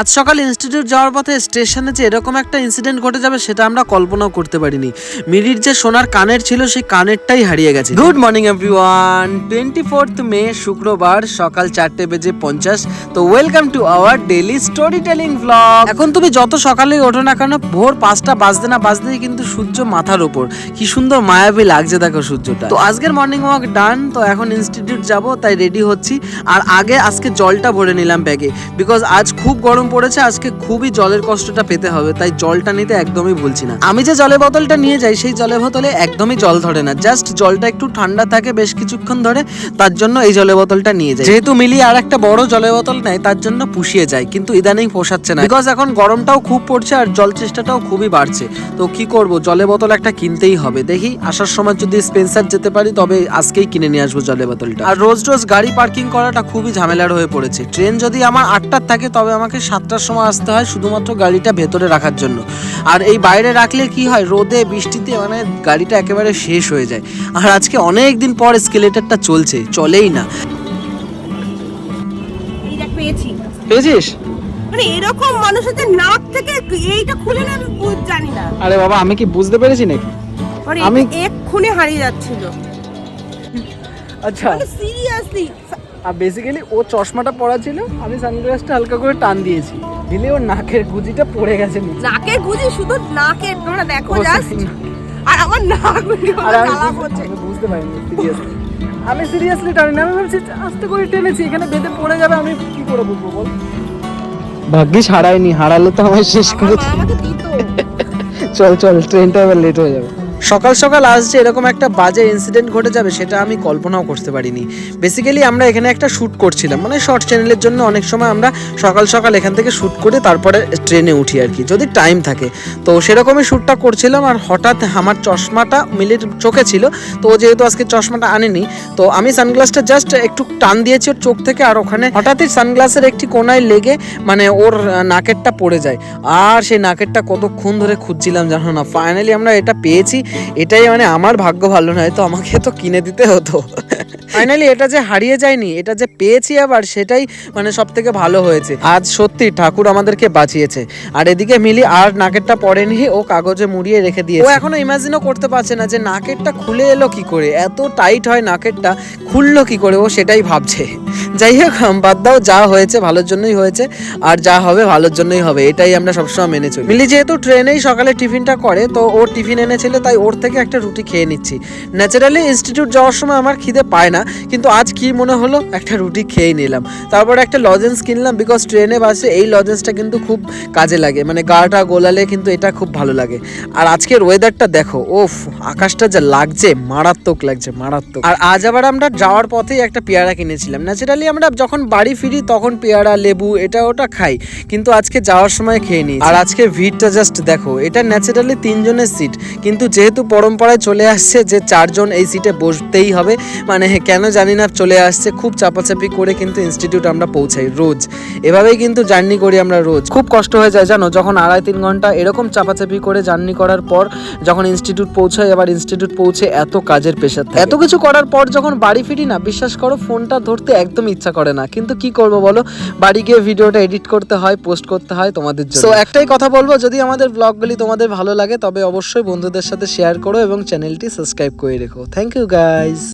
আজ সকাল ইনস্টিটিউট যাওয়ার পথে স্টেশনে যে এরকম একটা ইনসিডেন্ট ঘটে যাবে সেটা আমরা কল্পনাও করতে পারিনি। মিরির যে সোনার কানের ছিল সেই কানেরটাই হারিয়ে গেছে। Good morning everyone twenty fourth May শুক্রবার সকাল চারটে বেজে পঞ্চাশ। তো welcome to our daily story telling blog এখন তুমি যত সকালে ওঠো না কেন ভোর পাঁচটা বাজতে না বাজতেই কিন্তু সূর্য মাথার উপর কি সুন্দর মায়াবী লাগছে দেখো সূর্যটা। তো আজকের মর্নিং ওয়াক ডান তো এখন ইনস্টিটিউট যাব তাই রেডি হচ্ছি। আর আগে আজকে জলটা ভরে নিলাম ব্যাগে বিকজ আজ খুব গরম পড়েছে, আজকে খুবই জলের কষ্টটা পেতে হবে, তাই জলটা নিতে একদমই ভুলছি না। আমি যে জলের বোতলটা নিয়ে যাই, সেই জলের বোতলে একদমই জল ধরে না। জাস্ট জলটা একটু ঠান্ডা থাকে বেশ কিছুক্ষণ ধরে, তার জন্য এই জলের বোতলটা নিয়ে যাই। যেহেতু মিলি আর একটা বড় জলের বোতল নেয়, তার জন্য পুষিয়ে যায়, কিন্তু ইদানিং পোষাচ্ছে না। বিকজ এখন গরমটাও খুব পড়ছে আর জল চেষ্টাটাও খুবই বাড়ছে। তো কি করব, জলের বোতল একটা কিনতেই হবে। দেখি, আসার সময় যদি স্পেন্সার যেতে পারি, তবে আজকেই কিনে নিয়ে আসব জলের বোতলটা। আর রোজ রোজ গাড়ি পার্কিং করাটা খুবই ঝামেলার হয়ে পড়েছে। ট্রেন যদি আমার আটটার থাকে, তবে আমাকে সাতটার সময় আসতে হয় শুধুমাত্র গাড়িটা ভেতরে রাখার জন্য। আর এই বাইরে রাখলে কি হয় রোদে বৃষ্টিতে মানে গাড়িটা একেবারে শেষ হয়ে যায়। আর আজকে অনেক দিন পর স্কেলেটারটা চলছে চলেই না। পেয়েছি। পেয়েছিস? মানে এরকম মানুষের নাক থেকে এইটা খুলে না আমি জানি না। আরে বাবা আমি কি বুঝতে পেরেছি নাকি? মানে আমি- এক্ষুনি হারিয়ে যাচ্ছিল। আচ্ছা। মানে সিরিয়াসলি আর বেসিক্যালি ও চশমাটা পরা ছিল আমি সানগ্লাসটা হালকা করে টান দিয়েছি। দিলে ওর নাকের গুজিটা পড়ে গেছে নাকের গুজি শুধু নাকের তোমরা দেখো জাস্ট আর আমার নাক আর আমি বুঝতে- পারিনি সিরিয়াসলি আমি সিরিয়াসলি টানি না আমি ভাবছি আস্তে করে টেনেছি এখানে বেঁধে পড়ে যাবে আমি কি করে বুঝব বল। ভাগ্যিস হারায়নি হারালে তো আমার শেষ করে চল চল ট্রেনটা এবার লেট হয়ে যাবে। সকাল সকাল আজ যে এরকম একটা বাজে ইনসিডেন্ট ঘটে যাবে, সেটা আমি কল্পনাও করতে পারিনি। বেসিক্যালি আমরা এখানে একটা শ্যুট করছিলাম মানে শর্ট চ্যানেলের জন্য অনেক সময় আমরা সকাল সকাল এখান থেকে শ্যুট করে তারপরে ট্রেনে উঠি আর কি, যদি টাইম থাকে। তো সেরকমই শ্যুটটা করছিলাম আর হঠাৎ আমার চশমাটা মিলির চোখে ছিল, তো ও যেহেতু আজকে চশমাটা আনেনি, তো আমি সানগ্লাসটা জাস্ট একটু টান দিয়েছি ওর চোখ থেকে আর ওখানে হঠাৎই সানগ্লাসের একটি কোনায় লেগে মানে ওর নাকেরটা পড়ে যায়। আর সেই নাকেরটা কতক্ষণ ধরে খুঁজছিলাম জানো না ফাইনালি আমরা এটা পেয়েছি। এটাই মানে আমার ভাগ্য ভালো নয় তো আমাকে তো কিনে দিতে হতো। ফাইনালি এটা যে হারিয়ে যায়নি এটা যে পেয়েছি আবার সেটাই মানে সব থেকে ভালো হয়েছে। আজ সত্যি ঠাকুর আমাদেরকে বাঁচিয়েছে। আর এদিকে মিলি আর নাকেরটা পড়েনি ও কাগজে মুড়িয়ে রেখে দিয়েছে। ও এখনও ইমাজিনও করতে পারছে না যে নাকেরটা খুলে এলো কি করে এত টাইট হয় নাকেরটা খুললো কি করে ও সেটাই ভাবছে। যাই হোক বাদ দাও, যা হয়েছে ভালোর জন্যই হয়েছে, আর যা হবে ভালোর জন্যই হবে, এটাই আমরা সবসময় মেনে চলি। মিলি যেহেতু ট্রেনেই সকালে টিফিনটা করে, তো ওর টিফিন এনেছিল, তাই ওর থেকে একটা রুটি খেয়ে নিচ্ছি। ন্যাচারালি ইনস্টিটিউট যাওয়ার সময় আমার খিদে পায় না, কিন্তু আজ কি মনে হলো, একটা রুটি খেয়েই নিলাম। তারপরে একটা লজেন্স কিনলাম বিকজ ট্রেনে বাসে এই লজেন্সটা কিন্তু খুব কাজে লাগে মানে গাটা গোলালে কিন্তু এটা খুব ভালো লাগে। আর আজকের ওয়েদারটা দেখো ওফ আকাশটা যা লাগছে, মারাত্মক লাগছে, মারাত্মক। আর আজ আবার আমরা যাওয়ার পথেই একটা পেয়ারা কিনেছিলাম। ন্যাচারালি আমরা যখন বাড়ি ফিরি তখন পেয়ারা, লেবু এটা ওটা খাই। কিন্তু আজকে যাওয়ার সময় খেয়ে নিই আর আজকে ভিড়টা জাস্ট দেখো, এটা ন্যাচারালি তিনজনের সিট কিন্তু যেহেতু পরম্পরায় চলে আসছে যে চারজন এই সিটে বসতেই হবে মানে কেন জানি না চলে আসছে, খুব চাপাচাপি করে কিন্তু ইনস্টিটিউট আমরা পৌঁছাই রোজ। এভাবেই কিন্তু জার্নি করি আমরা রোজ। খুব কষ্ট হয়ে যায় জানো, যখন আড়াই তিন ঘণ্টা এরকম চাপাচাপি করে জার্নি করার পর যখন ইনস্টিটিউট পৌঁছাই, আবার ইনস্টিটিউট পৌঁছে এত কাজের পেশা এত কিছু করার পর যখন বাড়ি ফিরি না, বিশ্বাস করো ফোনটা ধরতে একদম ইচ্ছা করে না। কিন্তু কি করব বলো? বাড়ি গিয়ে ভিডিওটা এডিট করতে হয় পোস্ট করতে হয় তোমাদের জন্য। সো একটাই কথা বলব যদি আমাদের ব্লগগুলি তোমাদের ভালো লাগে তবে অবশ্যই বন্ধুদের সাথে শেয়ার করো এবং চ্যানেলটি সাবস্ক্রাইব করে রেখো। Thank you guys